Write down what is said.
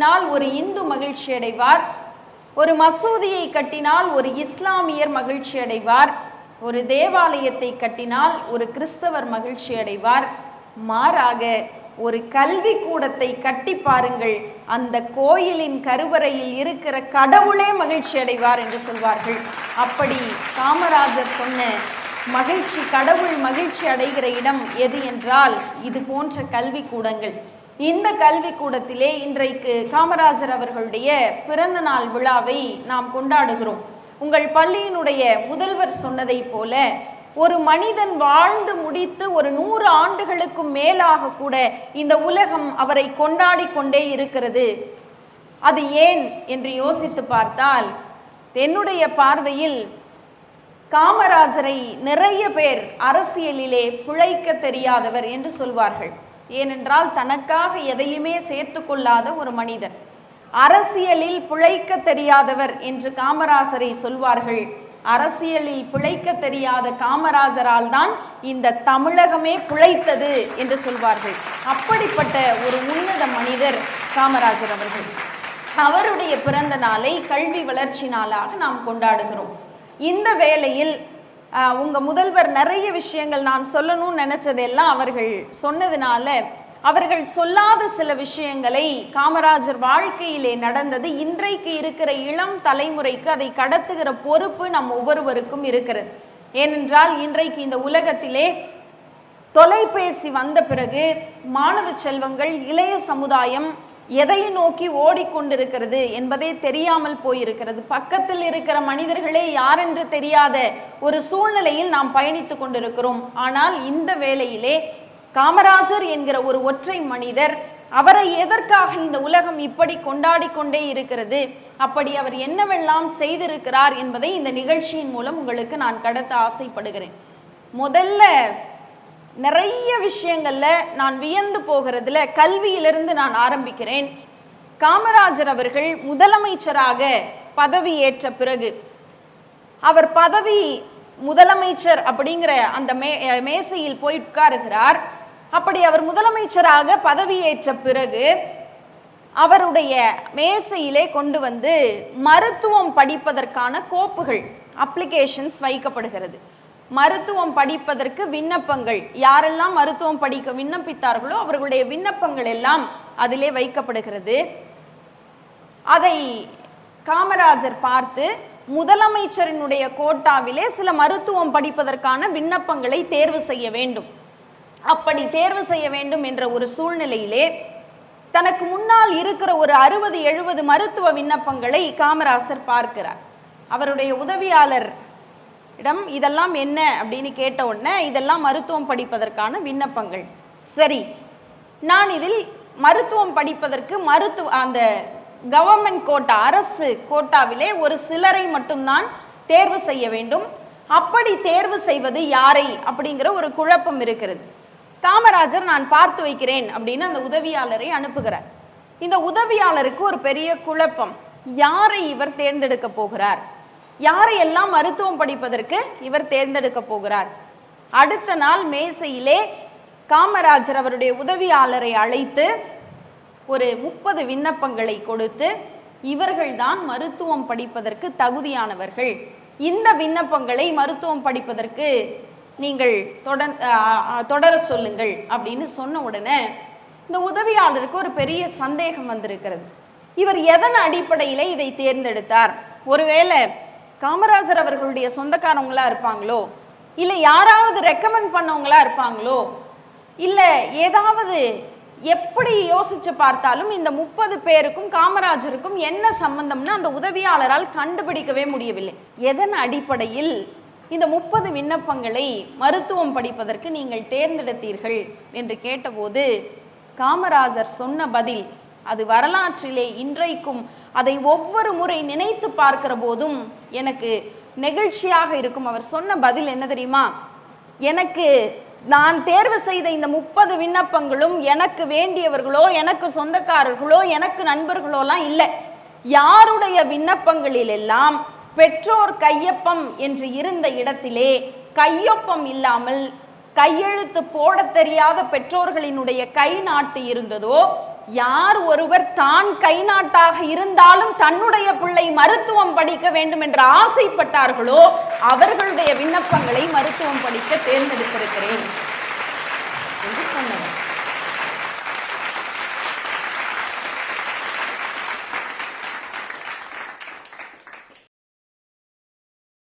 கட்டினால் ஒரு இந்து மகிழ்ச்சி அடைவார் ஒரு மசூதியை கட்டினால் ஒரு இஸ்லாமியர் மகிழ்ச்சி அடைவார் ஒரு தேவாலயத்தை கட்டினால் ஒரு கிறிஸ்தவர் மகிழ்ச்சி அடைவார் மாறாக ஒரு கல்வி கூடத்தை கட்டி பாருங்கள். அந்த கோயிலின் கருவறையில் இருக்கிற கடவுளே மகிழ்ச்சி அடைவார் என்று சொல்வார்கள். அப்படி காமராஜர் சொன்ன மகிழ்ச்சி கடவுள் மகிழ்ச்சி அடைகிற இடம் எது என்றால் இது போன்ற கல்வி கூடங்கள். இந்த கல்வி கூடத்திலே இன்றைக்கு காமராஜர் அவர்களுடைய பிறந்த நாள் விழாவை நாம் கொண்டாடுகிறோம். உங்கள் பள்ளியினுடைய முதல்வர் சொன்னதைப் போல ஒரு மனிதன் வாழ்ந்து முடித்து ஒரு நூறு ஆண்டுகளுக்கும் மேலாக கூட இந்த உலகம் அவரை கொண்டாடி கொண்டே இருக்கிறது. அது ஏன் என்று யோசித்து பார்த்தால் என்னுடைய பார்வையில் காமராஜரை நிறைய பேர் அரசியலிலே பிழைக்க தெரியாதவர் என்று சொல்வார்கள். ஏனென்றால் தனக்காக எதையுமே சேர்த்து கொள்ளாத ஒரு மனிதர். அரசியலில் பிழைக்க தெரியாதவர் என்று காமராசரை சொல்வார்கள். அரசியலில் பிழைக்க தெரியாத காமராஜரால் தான் இந்த தமிழகமே பிழைத்தது என்று சொல்வார்கள். அப்படிப்பட்ட ஒரு உன்னத மனிதர் காமராஜர் அவர்கள். அவருடைய பிறந்த நாளை கல்வி வளர்ச்சி நாளாக நாம் கொண்டாடுகிறோம். இந்த வேளையில் உங்கள் முதல்வர் நிறைய விஷயங்கள் நான் சொல்லணும்னு நினைச்சதெல்லாம் அவர்கள் சொன்னதுனால அவர்கள் சொல்லாத சில விஷயங்களை காமராஜர் வாழ்க்கையிலே நடந்தது. இன்றைக்கு இருக்கிற இளம் தலைமுறைக்கு அதை கடத்துகிற பொறுப்பு நம் ஒவ்வொருவருக்கும் இருக்கிறது. ஏனென்றால் இன்றைக்கு இந்த உலகத்திலே தொலைபேசி வந்த பிறகு மாணவ செல்வங்கள் இளைய சமுதாயம் எதை நோக்கி ஓடிக்கொண்டிருக்கிறது என்பதே தெரியாமல் போயிருக்கிறது. பக்கத்தில் இருக்கிற மனிதர்களே யாரென்று தெரியாத ஒரு சூழ்நிலையில் நாம் பயணித்து கொண்டிருக்கிறோம். ஆனால் இந்த வேளையிலே காமராஜர் என்கிற ஒரு ஒற்றை மனிதர் அவரை எதற்காக இந்த உலகம் இப்படி கொண்டாடி கொண்டே இருக்கிறது? அப்படி அவர் என்னவெல்லாம் செய்திருக்கிறார் என்பதை இந்த நிகழ்ச்சியின் மூலம் உங்களுக்கு நான் கடத்த ஆசைப்படுகிறேன். முதல்ல நிறைய விஷயங்களில் நான் வியந்து போகிறதுல கல்வியிலிருந்து நான் ஆரம்பிக்கிறேன். காமராஜர் அவர்கள் முதலமைச்சராக பதவி ஏற்ற பிறகு அவர் பதவி முதலமைச்சர் அப்படிங்கிற அந்த மே மேசையில் போய் உட்காருகிறார். அப்படி அவர் முதலமைச்சராக பதவியேற்ற பிறகு அவருடைய மேசையிலே கொண்டு வந்து மருத்துவம் படிப்பதற்கான கோப்புகள் அப்ளிகேஷன்ஸ் வைக்கப்படுகிறது. மருத்துவம் படிப்பதற்கு விண்ணப்பங்கள். யாரெல்லாம் மருத்துவம் படிக்க விண்ணப்பித்தார்களோ அவர்களுடைய விண்ணப்பங்கள் எல்லாம் அதிலே வைக்கப்படுகிறது. அதை காமராஜர் பார்த்து முதலமைச்சரினுடைய கோட்டாவிலே சில மருத்துவம் படிப்பதற்கான விண்ணப்பங்களை தேர்வு செய்ய வேண்டும். அப்படி தேர்வு செய்ய வேண்டும் என்ற ஒரு சூழ்நிலையிலே தனக்கு முன்னால் இருக்கிற ஒரு அறுபது எழுபது மருத்துவ விண்ணப்பங்களை காமராசர் பார்க்கிறார். அவருடைய உதவியாளர் இடம் இதெல்லாம் என்ன அப்படின்னு கேட்ட உடனே இதெல்லாம் மருத்துவம் படிப்பதற்கான விண்ணப்பங்கள். சரி நான் இதில் மருத்துவம் படிப்பதற்கு மருத்துவ அந்த கவர்மெண்ட் கோட்டா அரசு கோட்டாவிலே ஒரு சிலரை மட்டும்தான் தேர்வு செய்ய வேண்டும். அப்படி தேர்வு செய்வது யாரை அப்படிங்கிற ஒரு குழப்பம் இருக்கிறது. காமராஜர் நான் பார்த்து வைக்கிறேன் அப்படின்னு அந்த உதவியாளரை அனுப்புகிறார். இந்த உதவியாளருக்கு ஒரு பெரிய குழப்பம். யாரை இவர் தேர்ந்தெடுக்க போகிறார்? யாரையெல்லாம் மருத்துவம் படிப்பதற்கு இவர் தேர்ந்தெடுக்க போகிறார்? அடுத்த நாள் மேசையிலே காமராஜர் அவருடைய உதவியாளரை அழைத்து ஒரு முப்பது விண்ணப்பங்களை கொடுத்து இவர்கள்தான் மருத்துவம் படிப்பதற்கு தகுதியானவர்கள். இந்த விண்ணப்பங்களை மருத்துவம் படிப்பதற்கு நீங்கள் தொடர் தொடர சொல்லுங்கள் அப்படின்னு சொன்ன உடனே இந்த உதவியாளருக்கு ஒரு பெரிய சந்தேகம் வந்திருக்கிறது. இவர் எதன் அடிப்படையில் இதை தேர்ந்தெடுத்தார்? ஒருவேளை காமராஜர் அவர்களுடைய சொந்தக்காரவங்களா இருப்பாங்களோ? இல்லை யாராவது ரெக்கமெண்ட் பண்ணவங்களா இருப்பாங்களோ? இல்லை ஏதாவது எப்படி யோசிச்சு பார்த்தாலும் இந்த முப்பது பேருக்கும் காமராஜருக்கும் என்ன சம்பந்தம்னு அந்த உதவியாளரால் கண்டுபிடிக்கவே முடியவில்லை. எதன் அடிப்படையில் இந்த முப்பது விண்ணப்பங்களை மருத்துவம் படிப்பதற்கு நீங்கள் தேர்ந்தெடுத்தீர்கள்? என்று கேட்டபோது காமராஜர் சொன்ன பதில் அது வரலாற்றிலே இன்றைக்கும் அதை ஒவ்வொரு முறை நினைத்து பார்க்கிற போதும் எனக்கு நெகிழ்ச்சியாக இருக்கும். அவர் சொன்ன பதில் என்ன தெரியுமா? எனக்கு நான் தேர்வு செய்த இந்த முப்பது விண்ணப்பங்களும் எனக்கு வேண்டியவர்களோ எனக்கு சொந்தக்காரர்களோ எனக்கு நண்பர்களோலாம் இல்லை. யாருடைய விண்ணப்பங்களில் எல்லாம் பெற்றோர் கையொப்பம் என்று இருந்த இடத்திலே கையொப்பம் இல்லாமல் கையெழுத்து போடத் தெரியாத பெற்றோர்களினுடைய கை நாட்டு இருந்ததோ யார் ஒருவர் தான் கை நாட்டாக இருந்தாலும் தன்னுடைய பிள்ளை மருத்துவம் படிக்க வேண்டும் என்று ஆசைப்பட்டார்களோ அவர்களுடைய விண்ணப்பங்களை மருத்துவம் படிக்க தேர்ந்தெடுத்திருக்கிறேன்.